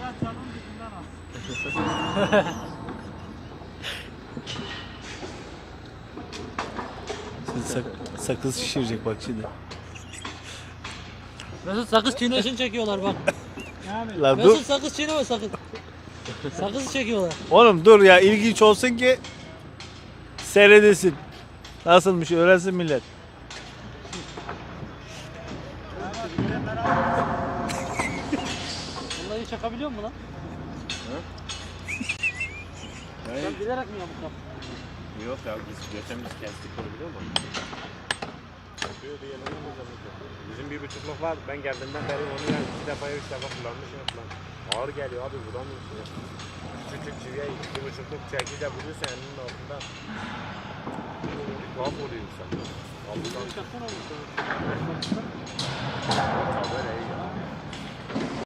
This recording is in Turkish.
Ya canım dibinden al. Şimdi sak- sakız şişirecek bak şimdi. Mesut sakız çiğneşin çekiyorlar bak. Yani La dur. Mesut sakız çiğneme sakız. Sakız çekiyorlar. Oğlum dur ya ilginç olsun ki seyredesin. Nasılmış öğrensin millet. Vallahi çakabiliyor mu lan? Sen bilerek mi yaptın? Yok ya biz geçen biz kestik bunu biliyor musun? Bizim bir buçukluk var. Ben geldiğimden beri onu yani iki defa üç defa kullanmışım falan. Ağır geliyor abi vuramıyorsun ya. Küçük çiviye iki buçukluk çekiyle vuruyorsan elinin altında. Bir tuhaf oluyor insan. Olmuş.